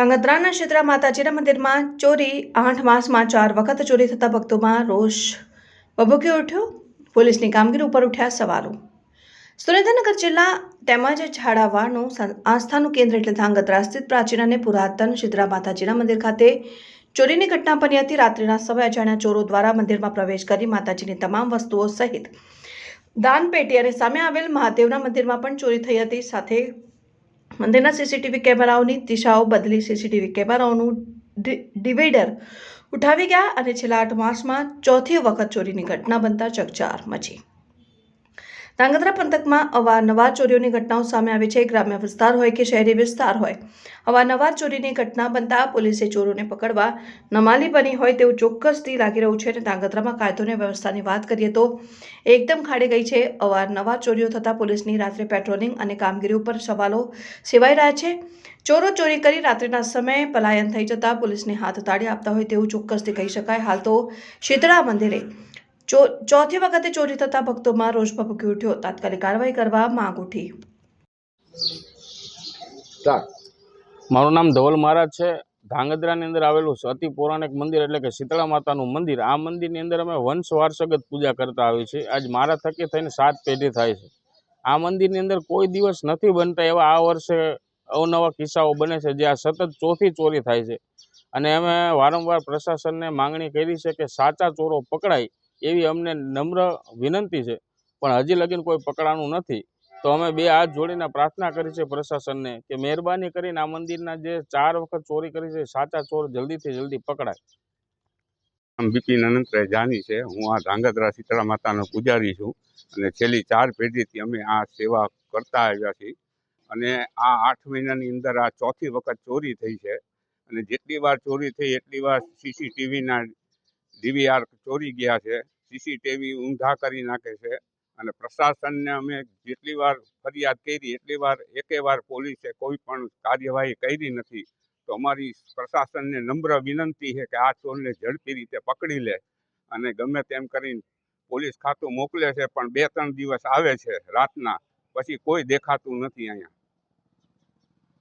ધાંગધ્રાના શીતળા માતાજીના મંદિરમાં ચોરી, આઠ માસમાં ચાર વખત ચોરી થતા ભક્તોમાં રોષ. ભભૂકી ઉઠ્યો, પોલીસની કામગીરી ઉપર ઉઠ્યા સવાલો. સુરેન્દ્રનગર જિલ્લા તેમજ ઝાડાવાડનું આસ્થાનું કેન્દ્ર એટલે ધાંગધ્રા સ્થિત પ્રાચીન અને પુરાતન શીતળા માતાજીના મંદિર ખાતે ચોરીની ઘટના બની હતી. રાત્રિના સમય અજાણ્યા ચોરો દ્વારા મંદિરમાં પ્રવેશ કરી માતાજીની તમામ વસ્તુઓ સહિત દાનપેટી અને સામે આવેલ મહાદેવના મંદિરમાં પણ ચોરી થઈ હતી. સાથે મંદિરના સીસીટીવી કેમેરાઓની દિશાઓ બદલી સીસીટીવી કેમેરાઓનું ડિવાઈડર ઉઠાવી ગયા અને છેલ્લા આઠ માસમાં ચોથી વખત ચોરીની ઘટના બનતા ચકચાર મચી. ધાંગધ્રા પંથકમાં અવારનવાર ચોરીઓની ઘટનાઓ સામે આવી છે. ગ્રામ્ય વિસ્તાર હોય કે શહેરી વિસ્તાર હોય, અવારનવાર ચોરીની ઘટના બનતા પોલીસે ચોરોને પકડવા નમાલી બની હોય તેવું ચોક્કસથી લાગી રહ્યું છે અને ધાંગધ્રામાં કાયદો અને વ્યવસ્થાની વાત કરીએ તો એકદમ ખાડી ગઈ છે. અવારનવાર ચોરીઓ થતાં પોલીસની રાત્રે પેટ્રોલિંગ અને કામગીરી ઉપર સવાલો સેવાઈ રહ્યા છે. ચોરો ચોરી કરી રાત્રિના સમયે પલાયન થઈ જતાં પોલીસને હાથ તાળી આપતા હોય તેવું ચોક્કસથી કહી શકાય. હાલ તો શીતળા મંદિરે ચોથી વખતે ચોરી થતા ભક્તોમાં રોષ ભભૂકી ઉઠ્યો તાત્કાલિક કાર્યવાહી કરવા માંગ ઉઠી. મારું નામ ધવલ મહારાજ છે. ધાંગધ્રાની અંદર આવેલું છે. અતિ પૌરાણિક મંદિર એટલે કે શીતળા માતાનું મંદિર. આ મંદિરની અંદર અમે વંશ વારસગત પૂજા કરતા આવી છીએ. આજ મારા થકી થઈને સાત પેઢી થાય છે. આ મંદિરની અંદર કોઈ દિવસ નથી બનતા એવા આ વર્ષે અવનવા કિસ્સાઓ બને છે જે આ સતત ચોથી ચોરી થાય છે. અને અમે વારંવાર પ્રશાસનને માંગણી કરી છે કે સાચા ચોરો પકડાય. એવી અમને નમ્ર વિનંતી છે. પણ હજી લગીન કોઈ પકડાણું નથી. તો અમે બે હાથ જોડીને પ્રાર્થના કરી છે પ્રશાસનને કે મહેરબાની કરીને આ મંદિરના જે ચાર વખત ચોરી કરી છે, સાચા ચોર જલ્દીથી જલ્દી પકડાય. આમ બિપિન અનંતરાય જાની છે, હું આ ધાંગધ્રા શીતળા માતાનો પૂજારી છું અને છેલ્લી ચાર પેઢીથી અમે આ સેવા કરતા આવ્યા છીએ. અને આ આઠ મહિનાની અંદર આ ચોથી વખત ચોરી થઈ છે. અને જેટલી વાર ચોરી થઈ, એટલી વાર સીસીટીવીના ડીવીઆર ચોરી ગયા છે સીસીટીવી ઊંધા કરી નાખે છે અને પ્રશાસનને અમે જેટલી વાર ફરિયાદ કરી, એટલી વાર એકે વાર પોલીસે કોઈ પણ કાર્યવાહી કરી નથી. તો અમારી પ્રશાસનને નમ્ર વિનંતી છે કે આ ચોરને ઝડપી રીતે પકડી લે અને ગમે તેમ કરીને પોલીસ ખાતું મોકલે છે, પણ બે ત્રણ દિવસ આવે છે રાતના, પછી કોઈ દેખાતું નથી અહીંયા.